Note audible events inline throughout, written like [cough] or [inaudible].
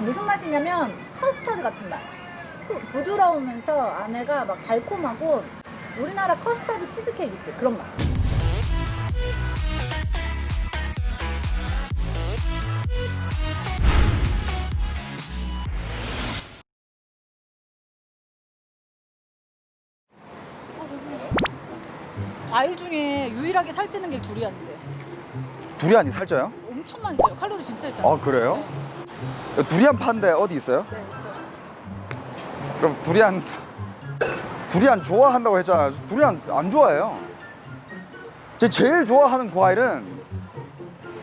무슨 맛이냐면 커스터드 같은 맛. 부- 부드러우면서 안에가 막 달콤하고 우리나라 커스터드 치즈케이크 있지 그런 맛. 과일 중에 유일하게 살찌는 게 두리안인데 두리안이 살쪄요? 엄청 많이 쪄요. 칼로리 진짜 있잖아요. 아 그래요? 두리안 파는데 어디 있어요? 네, 있어요. 그럼 두리안 두리안 좋아한다고 했잖아요. 두리안 안 좋아해요. 제 제일 좋아하는 과일은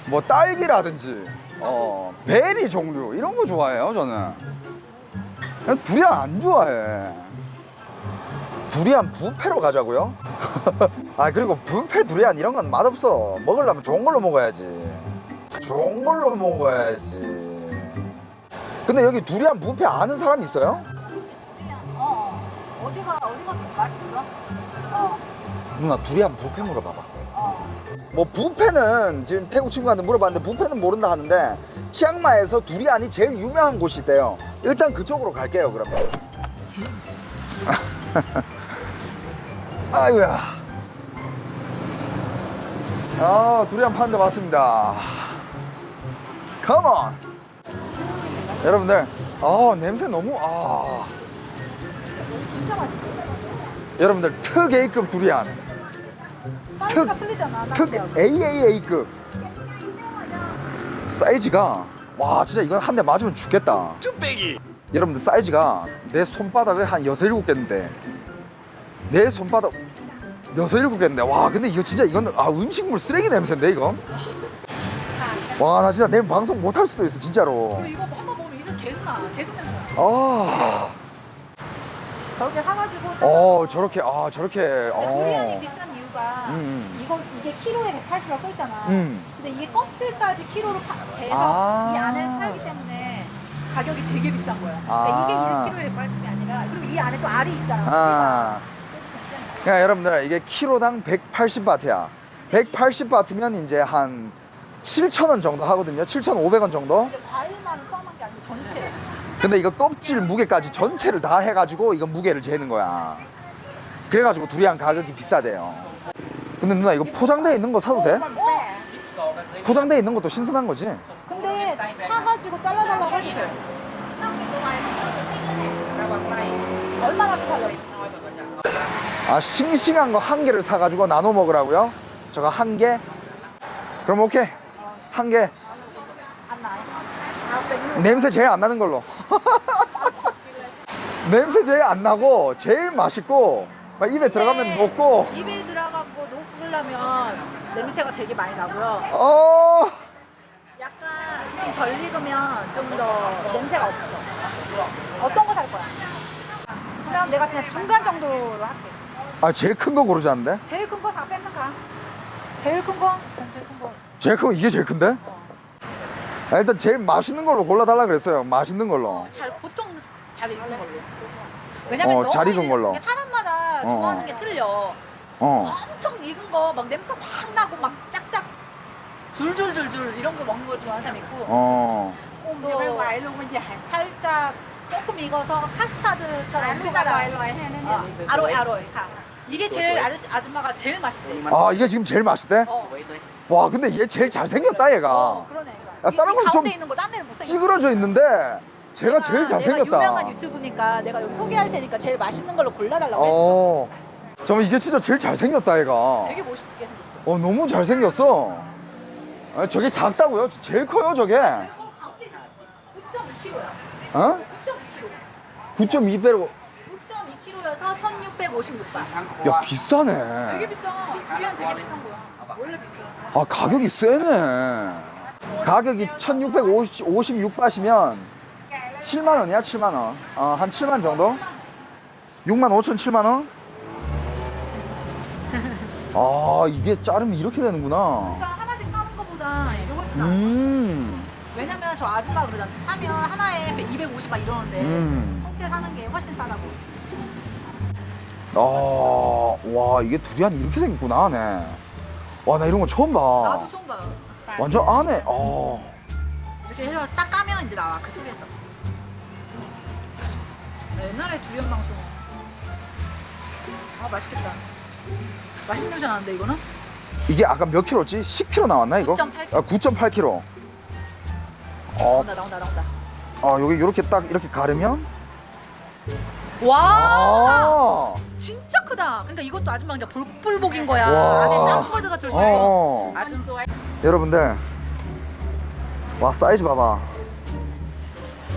뭐 딸기라든지 어 베리 종류 이런 거 좋아해요 저는. 그냥 두리안 안 좋아해. 두리안 부페로 가자고요? [laughs] 아 그리고 부페 두리안 이런 건 맛없어. 먹으려면 좋은 걸로 먹어야지. 좋은 걸로 먹어야지. 근데 여기 두리안 부페 아는 사람 있어요? 어. 어디가 어디가 맛있어? 어. 누나 두리안 부페 물어봐봐. 어. 뭐 부페는 지금 태국 친구한테 물어봤는데 부페는 모른다 하는데 치앙마이에서 두리안이 제일 유명한 곳이 있대요. 일단 그쪽으로 갈게요 그러면. [laughs] 아이고야. 아 두리안 파는 데 왔습니다. 컴온. 여러분들, 아 냄새 너무 아. 진짜 맛있어. 여러분들 특 A급 두리안. 사이즈가 특- 틀리잖아. 특. AAA급 사이즈가 와 진짜 이건 한 대 맞으면 죽겠다 여러분들 사이즈가 내 손바닥에 한 여섯 일곱 개인데 내 손바닥 여섯 일곱 개인데 와 근데 이거 진짜 이건 아 음식물 쓰레기 냄새인데 이거 와 나 진짜 내일 방송 못 할 수도 있어 진짜로 이거 계속 나. 계속 냄새. 나. 아, 저렇게 사가지고. 어 저렇게 아 저렇게 근데 두리안이 어. 비싼 이유가 음. 이거 이게 키로에 180이라고 써 있잖아. 음. 근데 이게 껍질까지 키로로 파, 돼서 아. 이 안을 팔기 때문에 가격이 되게 비싼 거야. 아. 그러니까 이게 1키로에 180이 아니라 그리고 이 안에 또 알이 있잖아. 아. 그러니까 여러분들 이게 키로당 180바트야. 180바트면 이제 한 7,000원 정도 하거든요. 7,500원 정도. 과일만 전체. 근데 이거 껍질 무게까지 전체를 다 해가지고 이거 무게를 재는 거야. 그래가지고 두리안 가격이 비싸대요. 근데 누나 이거 포장돼 있는 거 사도 돼? 포장돼 있는 것도 신선한 거지? 근데 사가지고 잘라달라고 돼. 얼마나 살려? 아 싱싱한 거 한 개를 사가지고 나눠 먹으라고요? 저거 한 개? 그럼 오케이 한 개. 냄새 제일 안 나는 걸로. [laughs] 냄새 제일 안 나고 제일 맛있고 막 입에 들어가면 녹고. 입에 들어가고 녹으려면 냄새가 되게 많이 나고요. 어. 약간 좀 덜 익으면 좀 더 냄새가 없어. 어떤 거 살 거야? 그럼 내가 그냥 중간 정도로 할게. 아 제일 큰 거 고르자는데? 제일 큰거다 뺏는 가. 제일 큰 거? 제일 큰 거. 제일 큰 거 이게 제일 큰데? 어. 아, 일단 제일 맛있는 걸로 골라달라 그랬어요. 맛있는 걸로. 잘 보통 잘 익은 걸로. 왜냐면 어, 너무 잘 익은 걸로. 게 사람마다 어. 좋아하는 게 틀려. 어. 엄청 익은 거 막 냄새 확 나고 막 짝짝 줄줄줄줄 이런 거 먹는 걸 좋아하는 사람 있고 어. 또 살짝 조금 익어서 카스타드처럼 우리나라 어, 아로이 아로이 가. 이게 제일 아저씨 아줌마가 제일 맛있대. 아 이게 지금 제일 맛있대? 어, 와 근데 얘 제일 잘 생겼다 얘가. 어 그러네. 야, 다른 이, 건이 가운데 좀 있는 거 딴 데는 못 생겼어. 찌그러져 있는데 제가 제일 내가 잘생겼다. 유명한 유튜브니까 내가 여기 소개할 테니까 제일 맛있는 걸로 골라달라고 했어. 어. 잠깐 이게 진짜 제일 잘생겼다 얘가. 되게 멋있게 생겼어. 어 너무 잘생겼어. 아, 저게 작다고요? 제일 커요 저게. 가운데 있어. 9.2kg야. 어? 9.2kg. 9.2배로. 9.2kg여서 1,650루파. 야 비싸네. 되게 비싸. 두리안 되게 비싼 거야. 원래 비싸. 아 가격이 세네. 가격이 1,656바시면 7만 원이야 7만 원. 어 한 7만 정도? 6만 5천 7만 원? 아 이게 자르면 이렇게 되는구나. 그러니까 하나씩 사는 거보다 이게 훨씬 나아. 음. 왜냐면 저 아줌마 그러잖아. 사면 하나에 250 막 이러는데 음. 통째 사는 게 훨씬 싸다고. 아, 와 이게 두리안이 이렇게 생겼구나, 네. 와 나 이런 거 처음 봐. 나도 처음 봐. 완전 안에. 어. 이렇게 해서 딱 까면 이제 나와 그 속에서. 옛날에 두리안 방송. 아 맛있겠다. 맛있는 냄새 나는데 이거는? 이게 아까 몇 킬로지? 10킬로 나왔나 이거? 9.8 아, 9.8킬로. 어, 나온다 나온다 나온다. 아 여기 이렇게 딱 이렇게 가르면 와 아, 진짜 크다. 그러니까 이것도 아줌마 그냥 볼볼복인 거야. 와. 안에 짱거드가 들어있어. 어. 아줌 여러분들 와 사이즈 봐봐.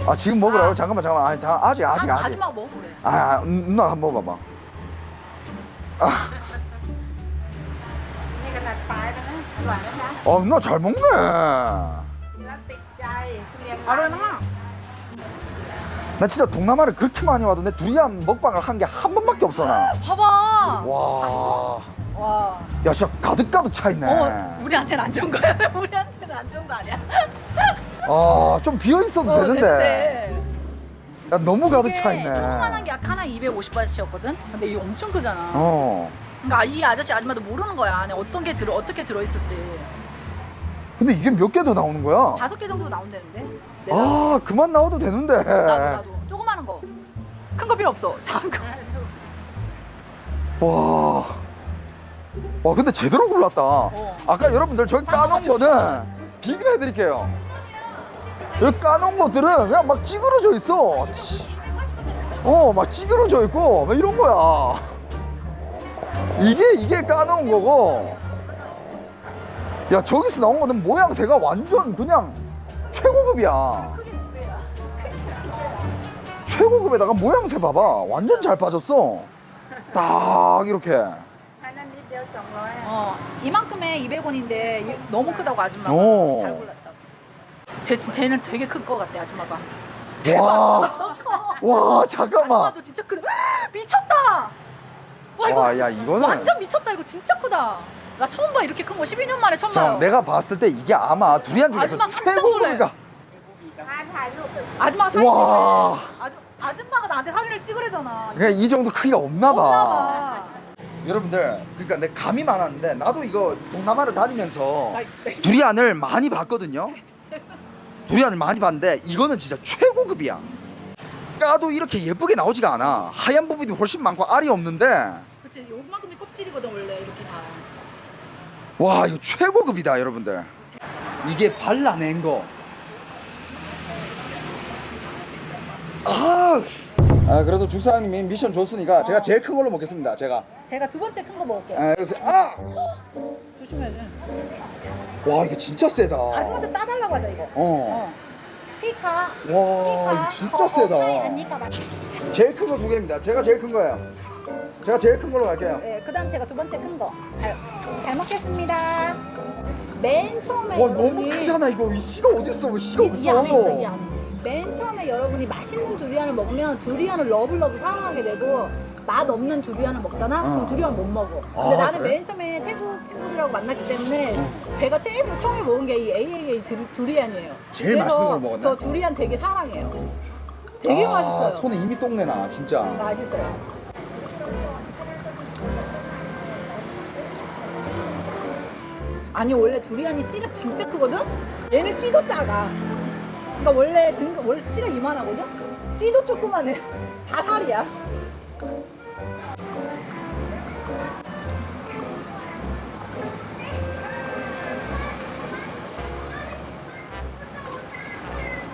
아 지금 먹으라고? 아. 잠깐만 잠깐만. 아니, 자, 아직 아직 아직. 아줌마가 먹어보래. 아, 아 음, 누나 한번 먹어봐. 아, นี่ขนาดปลายแล้วนะอร่อยไหมคะ 어 누나 잘 먹네. กินแล้วติดใจทุเรียน 바로는 나 진짜 동남아를 그렇게 많이 와도 내 두리안 먹방을 한 게 한 번밖에 없어 나. 봐봐. 와. 와. 야 진짜 가득 가득 차 있네. 어, 우리한테는 안 좋은 거야. [laughs] 우리한테는 안 좋은 거 아니야? 아, 좀 비어 있어도 어, 되는데. 되는데. 야, 너무 가득 이게 차 있네. 조그만한 게 하나 250바트였거든? 근데 이게 엄청 크잖아. 어. 그러니까 이 아저씨 아줌마도 모르는 거야. 안에 어떤 게 들어 어떻게 들어 있을지. 근데 이게 몇 개 더 나오는 거야? 다섯 개 정도 나온다는데. 내가 아, 그만 나와도 되는데. 나도 나도 조그마한 거. 큰 거 필요 없어. 작은 거. 와. 와, 근데 제대로 골랐다. 아까 여러분들 저기 까놓은 거는 비교해 드릴게요. 여기 까놓은 것들은 그냥 막 찌그러져 있어. 어, 막 찌그러져 있고, 막 이런 거야. 이게, 이게 까놓은 거고. 야, 저기서 나온 거는 모양새가 완전 그냥 최고급이야. 최고급에다가 모양새 봐봐. 완전 잘 빠졌어. 딱 이렇게. 어, 이만큼에 200원인데 너무 크다고 아줌마가 오. 잘 골랐다. 쟤는 되게 클 것 같아 아줌마가. 와. 와 잠깐만. 아줌마도 진짜 큰. 아, 미쳤다. 와 이거 야, 진, 이거는- 완전 미쳤다 이거 진짜 크다. 나 처음 봐 이렇게 큰 거 12년 만에 처음 봐. 내가 봤을 때 이게 아마 두리안 중에서 최고인가. 아줌마 사진 와. 찍어. 아줌 아줌마가 나한테 사진을 찍으래잖아. 그냥 이 정도 크기가 없나 봐. 여러분들, 그러니까 내 감이 많았는데 나도 이거 동남아를 다니면서 나- 두리안을 많이 봤거든요. 두리안을 많이 봤는데 이거는 진짜 최고급이야. 까도 이렇게 예쁘게 나오지가 않아. 하얀 부분이 훨씬 많고 알이 없는데 그치 요만큼이 껍질이거든 원래 이렇게 다. 와 이거 최고급이다 여러분들. 이게 발라낸 거. 아, 아 그래도 죽사장님이 미션 줬으니까 제가 제일 큰 걸로 먹겠습니다. 제가. 제가 두 번째 큰 거 먹을게요. 아, 그래서 아, 조심해야 돼. 와 이거 진짜 세다. 아줌마한테 따달라고 하자 이거. 어. 어. 피카. 와 이거 진짜 세다. 아니까 맞. 제일 큰 거 두 개입니다. 제가 제일 큰 거예요. 제가 제일 큰 걸로 갈게요. 네, 그다음 제가 두 번째 큰 거. 잘, 잘 먹겠습니다. 맨 처음에 와 너무 크잖아 이거. 이 씨가 어디 있어? 이 씨가 이, 이 안에 있어 이 없어. 안에. 맨 처음에 여러분이 맛있는 두리안을 먹으면 두리안을 러블러브 사랑하게 되고 맛 없는 두리안을 먹잖아? 어. 그럼 두리안 못 먹어. 근데 아, 나는 그래? 맨 처음에 태국 친구들하고 만났기 때문에 제가 제일 처음에 먹은 게 이 AAA 두, 두리안이에요. 제일 맛있는 걸 먹었네. 저 두리안 되게 사랑해요. 되게 아, 맛있어요. 손에 이미 똥내 나 진짜. 맛있어요. 아니 원래 두리안이 씨가 진짜 크거든? 얘는 씨도 작아. 그러니까 원래 등 원래 씨가 이만하거든? 씨도 조그만해. [laughs] 다 살이야.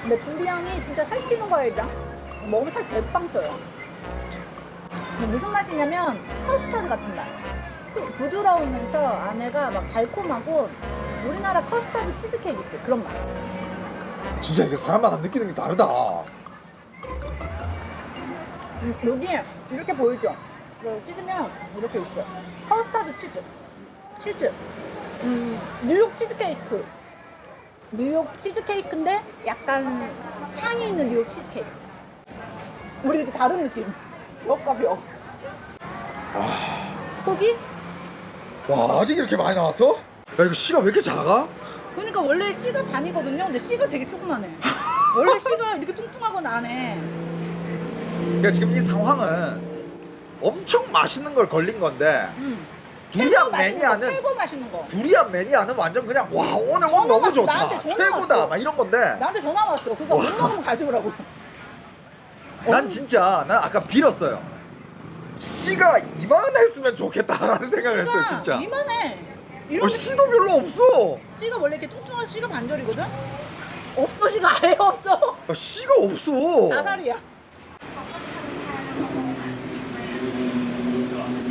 근데 두리안이 진짜 살찌는 거야 일단. 먹으면 살 대빵 쪄요. 근데 무슨 맛이냐면 커스터드 같은 맛. 그 부드러우면서 안에가 막 달콤하고 우리나라 커스터드 치즈케이크 있지 그런 맛. 진짜 이게 사람마다 느끼는 게 다르다. 음, 여기 이렇게 보이죠? 찢으면 이렇게 있어요. 커스터드 치즈. 치즈. 음, 뉴욕 치즈케이크. 뉴욕 치즈케이크인데 약간 향이 있는 뉴욕 치즈케이크. 우리 이렇게 다른 느낌. 벽과 벽. 고기? 와 아직 이렇게 많이 나왔어? 야 이거 씨가 왜 이렇게 작아? 그러니까 원래 씨가 반이거든요. 근데 씨가 되게 조그만해. 원래 씨가 이렇게 뚱뚱하건 안 해. 그러니까 지금 이 상황은 엄청 맛있는 걸 걸린 건데 음. 두리안 최고 맛있는 거, 매니아는 최고 맛있는 거. 두리안 매니아는 완전 그냥 와 오늘 전화 옷 너무 왔어. 좋다 나한테 전화 최고다. 막 이런 건데 나한테 전화 왔어. 그거 못 먹으면 가져오라고. 난 진짜 난 아까 빌었어요. 씨가 이만했으면 좋겠다라는 생각을 했어요 진짜. 이만해. 이런 어, 게 씨도 별로 없어. 씨가 원래 이렇게 뚱뚱한 씨가 반절이거든? 없어 씨가 아예 없어. 아, 씨가 없어. 나살이야.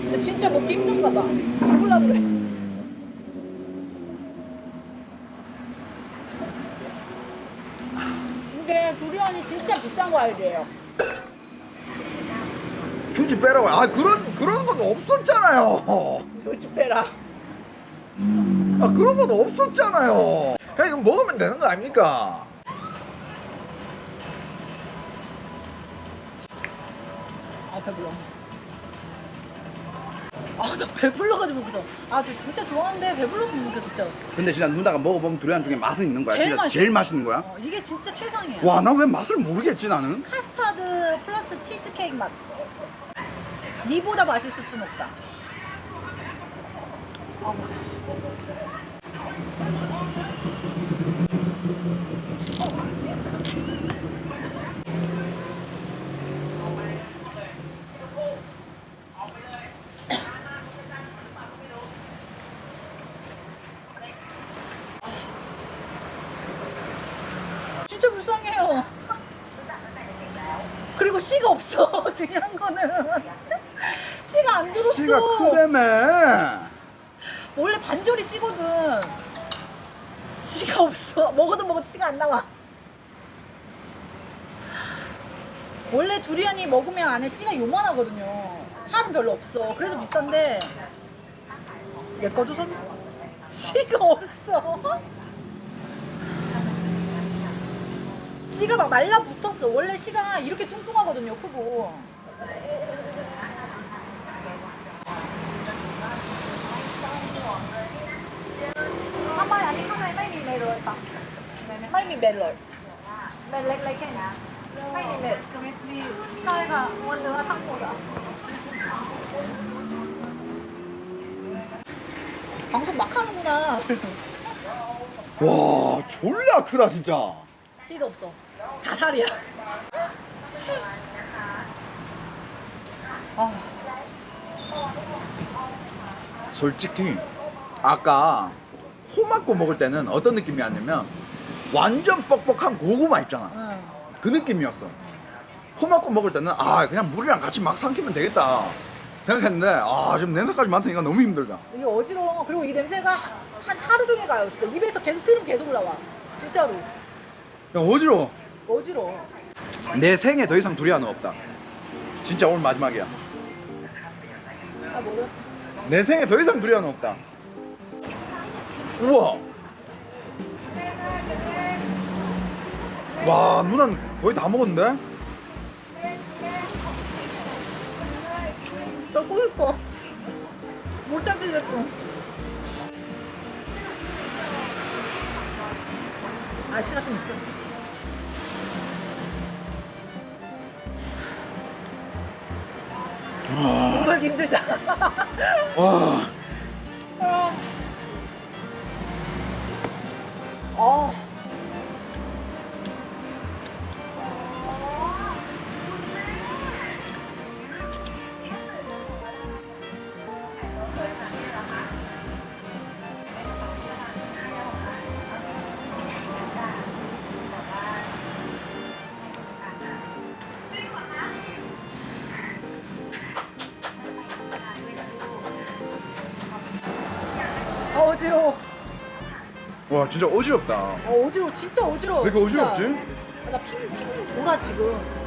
근데 진짜 먹기 힘든가 봐. 죽을라 그래. 이게 두리안이 진짜 비싼 과일이에요. 휴지 빼라고. 아 그런 그런 건 없었잖아요. 솔직히 빼라. 아 그런 건 없었잖아요. 그냥 이거 먹으면 되는 거 아닙니까? 아 배불러. 아 나 배불러가지고 못 먹겠어. 아 저 진짜 좋아하는데 배불러서 못 먹겠어 진짜. 근데 진짜 누나가 먹어보면 두리안 중에 맛은 있는 거야. 제일 진짜 맛있어. 제일 맛있는 거야. 어, 이게 진짜 최상이야. 와 나 왜 맛을 모르겠지 나는. 카스타드 플러스 치즈케이크 맛. 이보다 맛있을 순 없다. 아, 진짜 불쌍해요. 그리고 씨가 없어. [laughs] 중요한 거는 [laughs] 씨가 안 들었어. 씨가 크다며. 원래 반절이 씨거든. 씨가 없어. 먹어도 먹어도 씨가 안 나와. 원래 두리안이 먹으면 안에 씨가 요만하거든요. 살은 별로 없어. 그래서 비싼데 내 거도 선 [laughs] 씨가 없어. 씨가 막 말라붙었어. 원래 씨가 이렇게 뚱뚱하거든요, 크고. 아빠야, 이 하나에 빨리 메롤 봐. 빨리 메롤. 메롤 이렇게 나. 빨리 메. 사회가 원래가 상고야. 방송 막 하는구나. 와 졸라 크다 진짜. 씨도 없어. 다 살이야. 아, 솔직히 아까 코 막고 먹을 때는 어떤 느낌이었냐면 완전 뻑뻑한 고구마 있잖아. 응. 그 느낌이었어. 코 막고 먹을 때는 아 그냥 물이랑 같이 막 삼키면 되겠다 생각했는데 아 지금 냄새까지 맡으니까 너무 힘들다. 이게 어지러워. 그리고 이 냄새가 한 하루 종일 가요. 진짜 입에서 계속 들으면 계속 올라와. 진짜로. 야 어지러워. 어지러워. 내 생에 더 이상 두리안은 없다. 진짜 오늘 마지막이야. 아, 뭐래? 내 생에 더 이상 두리안은 없다. 우와. 와 누난 거의 다 먹었는데? 먹고 싶어. 못 잡히겠어. 아씨가 좀 있어. 먹기 힘들다. 와. 어. 어지러워. 와 진짜 어지럽다. 어, 어지러워. 진짜 어지러워. 왜 이렇게 진짜. 어지럽지? 아, 나 핑, 핑핑 돌아, 지금.